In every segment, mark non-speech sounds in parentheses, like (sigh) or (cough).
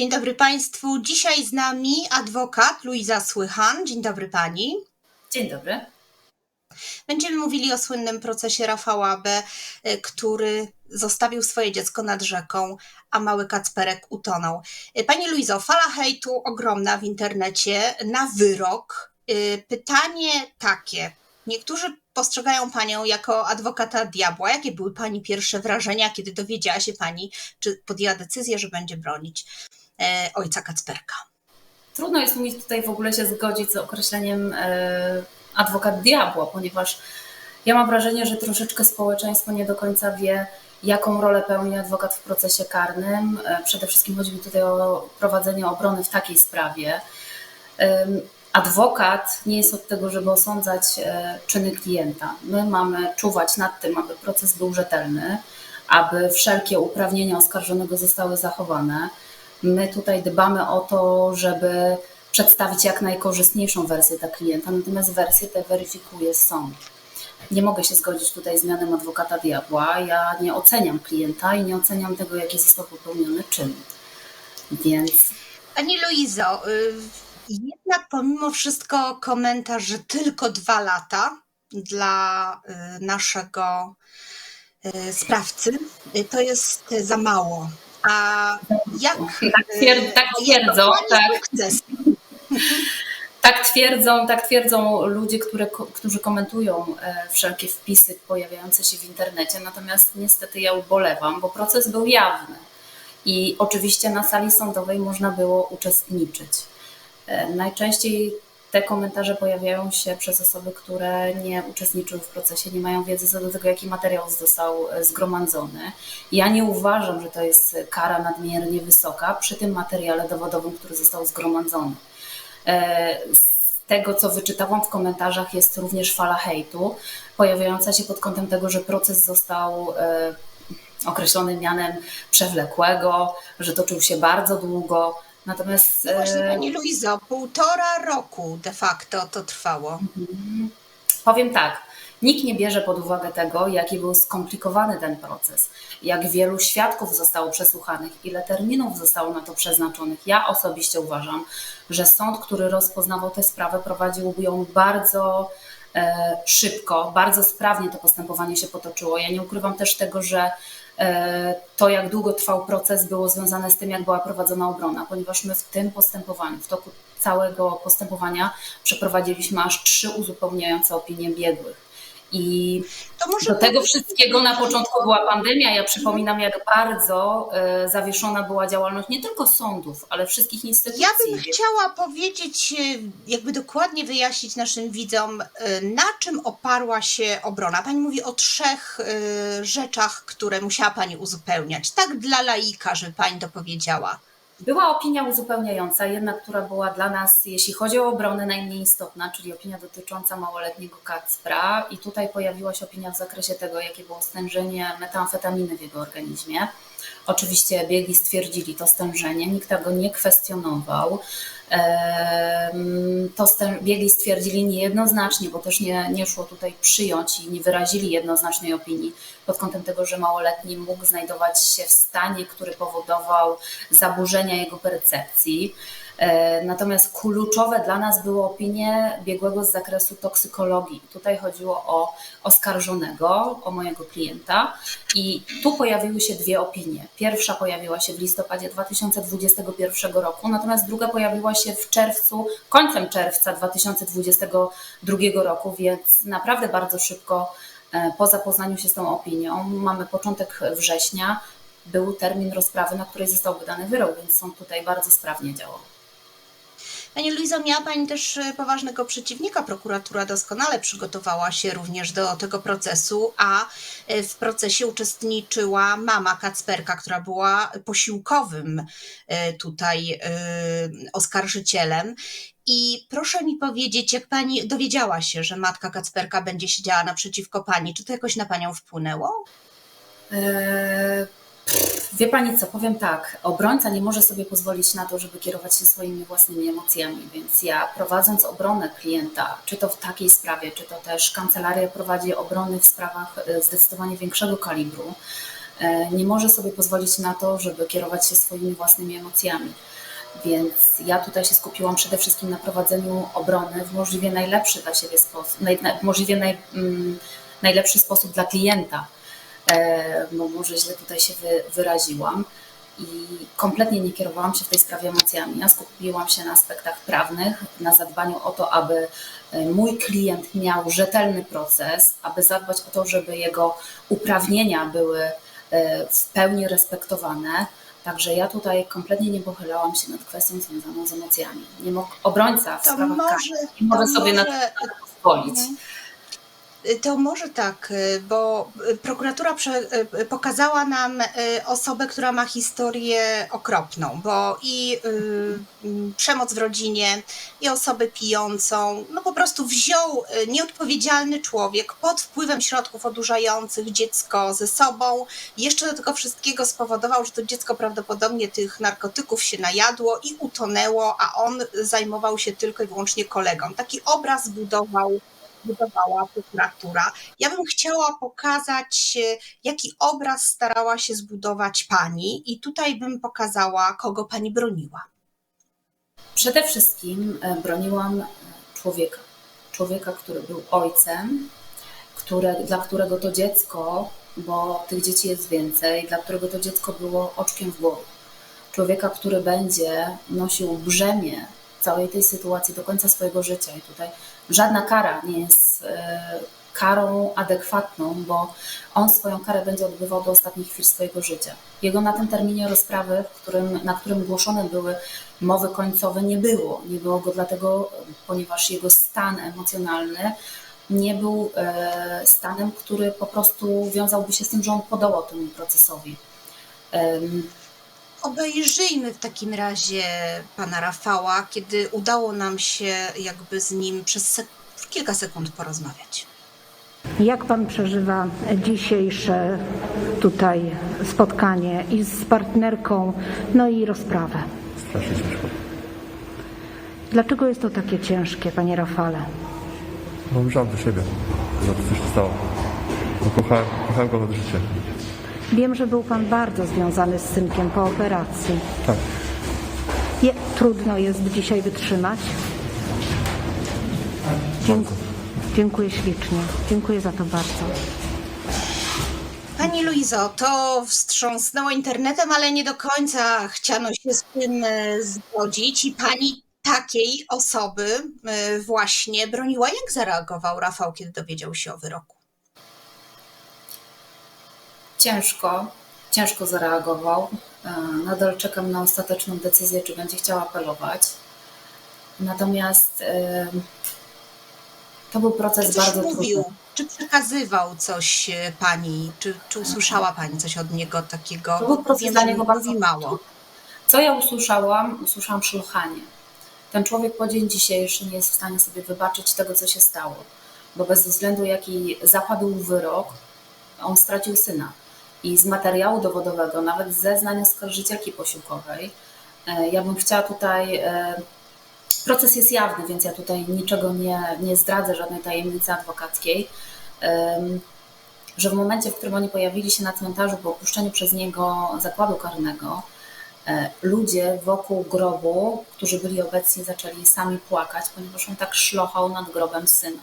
Dzień dobry Państwu. Dzisiaj z nami adwokat Luiza Słychan. Dzień dobry Pani. Dzień dobry. Będziemy mówili o słynnym procesie Rafała B., y, który zostawił swoje dziecko nad rzeką, a mały Kacperek utonął. Y, Pani Luizo, fala hejtu ogromna w internecie na wyrok. Y, Pytanie takie. Niektórzy postrzegają Panią jako adwokata diabła. Jakie były Pani pierwsze wrażenia, kiedy dowiedziała się Pani, czy podjęła decyzję, że będzie bronić e, ojca Kacperka? Trudno jest mi tutaj w ogóle się zgodzić z określeniem e, adwokat diabła, ponieważ ja mam wrażenie, że troszeczkę społeczeństwo nie do końca wie, jaką rolę pełni adwokat w procesie karnym. E, Przede wszystkim chodzi mi tutaj o prowadzenie obrony w takiej sprawie. Adwokat nie jest od tego, żeby osądzać e, czyny klienta. My mamy czuwać nad tym, aby proces był rzetelny, aby wszelkie uprawnienia oskarżonego zostały zachowane. My tutaj dbamy o to, żeby przedstawić jak najkorzystniejszą wersję dla klienta, natomiast wersję tę weryfikuje sąd. Nie mogę się zgodzić tutaj z mianem adwokata diabła. Ja nie oceniam klienta i nie oceniam tego, jaki został popełniony czyn. Więc Pani Luizo, y, jednak pomimo wszystko komentarz, że tylko dwa lata dla y, naszego y, sprawcy, to jest za mało. A jak Tak twierd- tak twierdzą, tak. sukces? Tak twierdzą, tak twierdzą ludzie, które, którzy komentują e, wszelkie wpisy pojawiające się w internecie. Natomiast niestety ja ubolewam, bo proces był jawny i oczywiście na sali sądowej można było uczestniczyć. E, Najczęściej te komentarze pojawiają się przez osoby, które nie uczestniczyły w procesie, nie mają wiedzy co do tego, jaki materiał został e, zgromadzony. Ja nie uważam, że to jest kara nadmiernie wysoka przy tym materiale dowodowym, który został zgromadzony. E, Z tego, co wyczytałam w komentarzach, jest również fala hejtu, pojawiająca się pod kątem tego, że proces został e, określony mianem przewlekłego, że toczył się bardzo długo. Natomiast No właśnie, e, Pani Luizo, półtora roku de facto to trwało. Powiem tak, nikt nie bierze pod uwagę tego, jaki był skomplikowany ten proces, jak wielu świadków zostało przesłuchanych, ile terminów zostało na to przeznaczonych. Ja osobiście uważam, że sąd, który rozpoznawał tę sprawę, prowadził ją bardzo e, szybko, bardzo sprawnie to postępowanie się potoczyło. Ja nie ukrywam też tego, że to, jak długo trwał proces, było związane z tym, jak była prowadzona obrona, ponieważ my w tym postępowaniu, w toku całego postępowania przeprowadziliśmy aż trzy uzupełniające opinie biegłych. I do tego wszystkiego na początku była pandemia. Ja przypominam, jak bardzo e, zawieszona była działalność nie tylko sądów, ale wszystkich instytucji. Ja bym chciała powiedzieć, y, jakby dokładnie wyjaśnić naszym widzom, y, na czym oparła się obrona. Pani mówi o trzech rzeczach, które musiała Pani uzupełniać. Tak dla laika, żeby Pani to powiedziała. Była opinia uzupełniająca, jedna, która była dla nas, jeśli chodzi o obronę, najmniej istotna, czyli opinia dotycząca małoletniego Kacpra. I tutaj pojawiła się opinia w zakresie tego, jakie było stężenie metamfetaminy w jego organizmie. Oczywiście biegli stwierdzili to stężenie, nikt tego nie kwestionował. To biegli stwierdzili niejednoznacznie, bo też nie, nie szło tutaj przyjąć i nie wyrazili jednoznacznej opinii pod kątem tego, że małoletni mógł znajdować się w stanie, który powodował zaburzenia jego percepcji. E, Natomiast kluczowe dla nas były opinie biegłego z zakresu toksykologii. Tutaj chodziło o oskarżonego, o mojego klienta i tu pojawiły się dwie opinie. Pierwsza pojawiła się w listopadzie 2021 roku, natomiast druga pojawiła się w czerwcu, końcem czerwca 2022 roku, więc naprawdę bardzo szybko e, po zapoznaniu się z tą opinią, mamy początek września, był termin rozprawy, na której został wydany wyrok, więc sąd tutaj bardzo sprawnie działał. Pani Luizo, miała Pani też y, poważnego przeciwnika. Prokuratura doskonale przygotowała się również do tego procesu, a y, w procesie uczestniczyła mama Kacperka, która była posiłkowym y, tutaj oskarżycielem. I proszę mi powiedzieć, jak Pani dowiedziała się, że matka Kacperka będzie siedziała naprzeciwko Pani, czy to jakoś na Panią wpłynęło? Wie Pani co, powiem tak, obrońca nie może sobie pozwolić na to, żeby kierować się swoimi własnymi emocjami, więc ja prowadząc obronę klienta, czy to w takiej sprawie, czy to też kancelaria prowadzi obrony w sprawach e, zdecydowanie większego kalibru, e, nie może sobie pozwolić na to, żeby kierować się swoimi własnymi emocjami. Więc ja tutaj się skupiłam przede wszystkim na prowadzeniu obrony w możliwie najlepszy dla siebie sposób, naj, na, możliwie naj, mm, najlepszy sposób dla klienta. Bo może źle tutaj się wy, wyraziłam i kompletnie nie kierowałam się w tej sprawie emocjami. Ja skupiłam się na aspektach prawnych, na zadbaniu o to, aby e, mój klient miał rzetelny proces, aby zadbać o to, żeby jego uprawnienia były e, w pełni respektowane. Także ja tutaj kompletnie nie pochylałam się nad kwestią związaną z emocjami. Nie mógł, obrońca w To sprawach może, karnych nie może sobie na może- to pozwolić. Mhm. To może tak, y, bo y, prokuratura y, pokazała nam osobę, która ma historię okropną, bo i mm, przemoc w rodzinie, i osobę pijącą, no po prostu wziął nieodpowiedzialny człowiek pod wpływem środków odurzających dziecko ze sobą, jeszcze do tego wszystkiego spowodował, że to dziecko prawdopodobnie tych narkotyków się najadło i utonęło, a on zajmował się tylko i wyłącznie kolegą. Taki obraz budował budowała prokuratura. Ja bym chciała pokazać, e, jaki obraz starała się zbudować pani, i tutaj bym pokazała, kogo pani broniła. Przede wszystkim e, broniłam e, człowieka. Człowieka, który był ojcem, które, dla którego to dziecko, bo tych dzieci jest więcej, dla którego to dziecko było oczkiem w głowie. Człowieka, który będzie nosił brzemię całej tej sytuacji do końca swojego życia. I tutaj żadna kara nie jest e, karą adekwatną, bo on swoją karę będzie odbywał do ostatnich chwil swojego życia. Jego na tym terminie rozprawy, którym, na którym głoszone były mowy końcowe, nie było. Nie było go dlatego, ponieważ jego stan emocjonalny nie był e, stanem, który po prostu wiązałby się z tym, że on podołał temu procesowi. Obejrzyjmy w takim razie pana Rafała, kiedy udało nam się jakby z nim przez sek- kilka sekund porozmawiać. Jak pan przeżywa dzisiejsze tutaj spotkanie i z partnerką, no i rozprawę? Strasznie ciężko. Dlaczego jest to takie ciężkie, panie Rafale? Mam żal do siebie za to, co się stało. Bo kochałem, kochałem go od życia. Wiem, że był pan bardzo związany z synkiem po operacji. Tak. Je, trudno jest dzisiaj wytrzymać. Dziękuję, dziękuję ślicznie. Dziękuję za to bardzo. Pani Luizo, to wstrząsnęło internetem, ale nie do końca chciano się z tym e, zgodzić i pani takiej osoby e, właśnie broniła. Jak zareagował Rafał, kiedy dowiedział się o wyroku? Ciężko, ciężko zareagował. E, Nadal czekam na ostateczną decyzję, czy będzie chciał apelować. Natomiast e, to był proces Czy coś bardzo mówił? trudny. Czy przekazywał coś e, pani? Czy, czy usłyszała pani coś od niego takiego? To był proces Wiem, dla niego bardzo mało. Co ja usłyszałam? Usłyszałam szlochanie. Ten człowiek po dzień dzisiejszy nie jest w stanie sobie wybaczyć tego, co się stało, bo bez względu jaki zapadł wyrok, on stracił syna. I z materiału dowodowego, nawet z zeznań oskarżycielki posiłkowej, e, ja bym chciała tutaj. e, Proces jest jawny, więc ja tutaj niczego nie, nie zdradzę, żadnej tajemnicy adwokackiej. Że w momencie, w którym oni pojawili się na cmentarzu po opuszczeniu przez niego zakładu karnego, e, ludzie wokół grobu, którzy byli obecni, zaczęli sami płakać, ponieważ on tak szlochał nad grobem syna.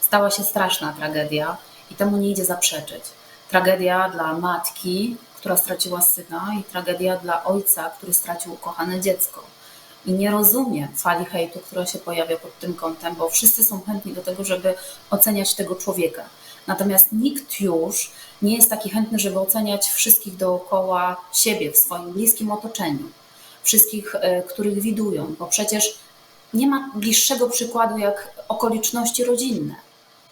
Stała się straszna tragedia i temu nie idzie zaprzeczyć. Tragedia dla matki, która straciła syna, i tragedia dla ojca, który stracił ukochane dziecko. I nie rozumiem fali hejtu, która się pojawia pod tym kątem, bo wszyscy są chętni do tego, żeby oceniać tego człowieka. Natomiast nikt już nie jest taki chętny, żeby oceniać wszystkich dookoła siebie, w swoim bliskim otoczeniu, wszystkich, e, których widują, bo przecież nie ma bliższego przykładu jak okoliczności rodzinne.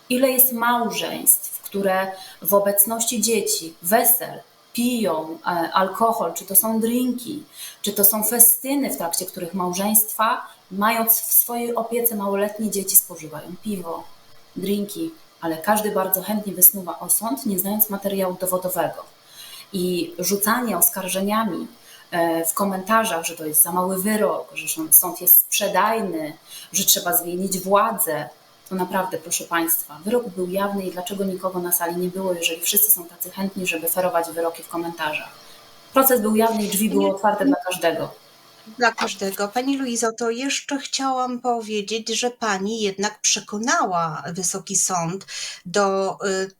Ile jest małżeństw, które w obecności dzieci, wesel, piją e, alkohol, czy to są drinki, czy to są festyny, w trakcie których małżeństwa, mając w swojej opiece małoletnie dzieci, spożywają piwo, drinki, ale każdy bardzo chętnie wysnuwa osąd, nie znając materiału dowodowego. I rzucanie oskarżeniami e, w komentarzach, że to jest za mały wyrok, że sąd jest sprzedajny, że trzeba zmienić władzę, to naprawdę, proszę Państwa, wyrok był jawny i dlaczego nikogo na sali nie było, jeżeli wszyscy są tacy chętni, żeby ferować wyroki w komentarzach. Proces był jawny i drzwi były otwarte dla każdego. Dla każdego. Pani Luizo, to jeszcze chciałam powiedzieć, że pani jednak przekonała Wysoki Sąd do y,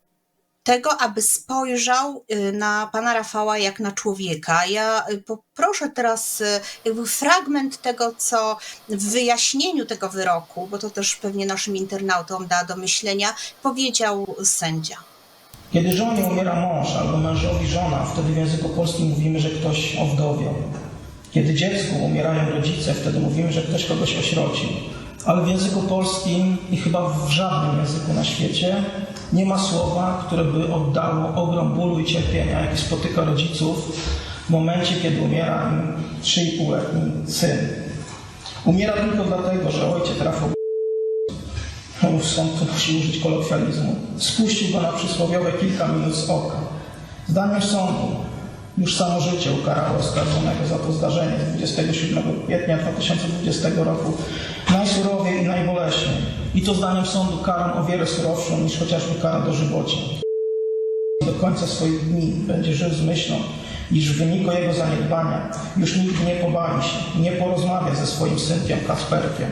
tego, aby spojrzał y, na pana Rafała jak na człowieka. Ja y, poproszę teraz y, jakby fragment tego, co w wyjaśnieniu tego wyroku, bo to też pewnie naszym internautom da do myślenia, powiedział sędzia. Kiedy żonie umiera mąż albo mężowi żona, wtedy w języku polskim mówimy, że ktoś owdowiał. Kiedy dziecku umierają rodzice, wtedy mówimy, że ktoś kogoś osierocił. Ale w języku polskim i chyba w żadnym języku na świecie nie ma słowa, które by oddało ogrom bólu i cierpienia, jaki spotyka rodziców w momencie, kiedy umiera im 3,5-letni syn. Umiera tylko dlatego, że ojciec Rafał tu musi użyć kolokwializmu. Spuścił go na przysłowiowe kilka minut z oka. Zdaniem sądu już samo życie ukarało oskarżonego za to zdarzenie z 27 kwietnia 2020 roku najsurowiej i najboleśniej. I to zdaniem sądu karą o wiele surowszą niż chociażby kara dożywocia. Do końca swoich dni będzie żył z myślą, iż w wyniku jego zaniedbania już nigdy nie pobawi się, nie porozmawia ze swoim synkiem Kasperkiem.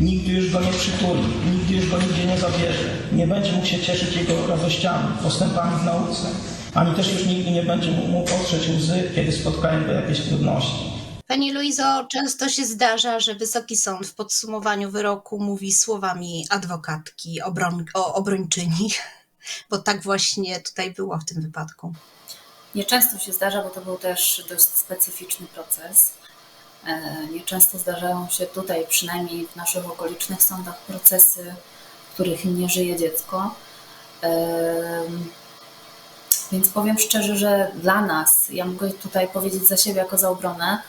Nigdy już go nie przytuli, nigdy już go nigdzie nie zabierze. Nie będzie mógł się cieszyć jego radościami, postępami w nauce, ani też już nigdy nie będzie mógł otrzeć łzy, kiedy spotkają go jakieś trudności. Pani Luizo, często się zdarza, że Wysoki Sąd w podsumowaniu wyroku mówi słowami adwokatki, obroń, o obrończyni, (laughs) bo tak właśnie tutaj było w tym wypadku. Nieczęsto się zdarza, bo to był też dość specyficzny proces. E, Nieczęsto zdarzają się tutaj, przynajmniej w naszych okolicznych sądach, procesy, w których nie żyje dziecko. Więc powiem szczerze, że dla nas, ja mogę tutaj powiedzieć za siebie jako za obronę,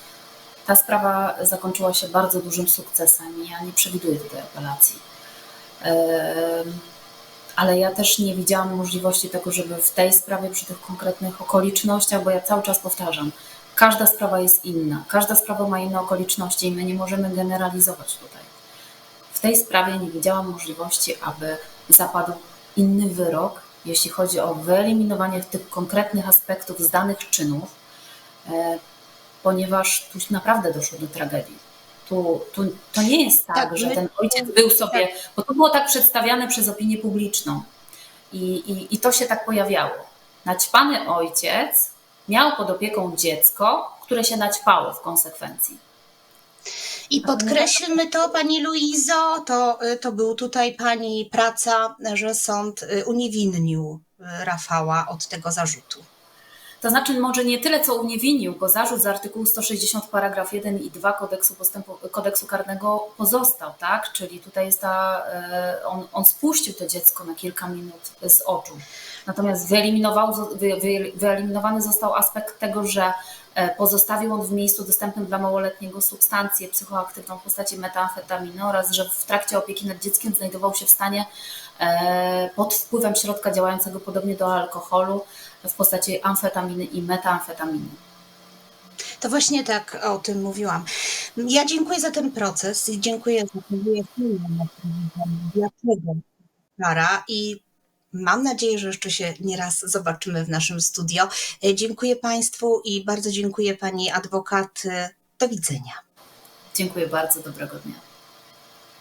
ta sprawa zakończyła się bardzo dużym sukcesem i ja nie przewiduję tutaj apelacji. Ale ja też nie widziałam możliwości tego, żeby w tej sprawie, przy tych konkretnych okolicznościach, bo ja cały czas powtarzam, każda sprawa jest inna, każda sprawa ma inne okoliczności i my nie możemy generalizować tutaj. W tej sprawie nie widziałam możliwości, aby zapadł inny wyrok, jeśli chodzi o wyeliminowanie tych konkretnych aspektów z danych czynów, e, ponieważ tu naprawdę doszło do tragedii. Tu, tu, to nie jest tak, Tak, że my- ten ojciec był sobie, bo to było tak przedstawiane przez opinię publiczną i, i, i to się tak pojawiało. Naćpany ojciec miał pod opieką dziecko, które się naćpało w konsekwencji. I podkreślmy to, pani Luizo, to, y, to był tutaj pani praca, że sąd y, uniewinnił y, Rafała od tego zarzutu. To znaczy może nie tyle, co uniewinnił, bo zarzut z artykułu 160 paragraf 1 i 2 kodeksu, postępu, kodeksu karnego pozostał, tak? Czyli tutaj jest ta, e, on, on spuścił to dziecko na kilka minut z oczu. Natomiast wyeliminował, został aspekt tego, że pozostawił on w miejscu dostępnym dla małoletniego substancję psychoaktywną w postaci metamfetaminy oraz, że w trakcie opieki nad dzieckiem znajdował się w stanie e, pod wpływem środka działającego podobnie do alkoholu w postaci amfetaminy i metamfetaminy. To właśnie tak o tym mówiłam. Ja dziękuję za ten proces i dziękuję za to wyjaśnienie, dlaczego kara i mam nadzieję, że jeszcze się nieraz zobaczymy w naszym studio. E, Dziękuję Państwu i bardzo dziękuję Pani adwokat. E, Do widzenia. Dziękuję bardzo, dobrego dnia.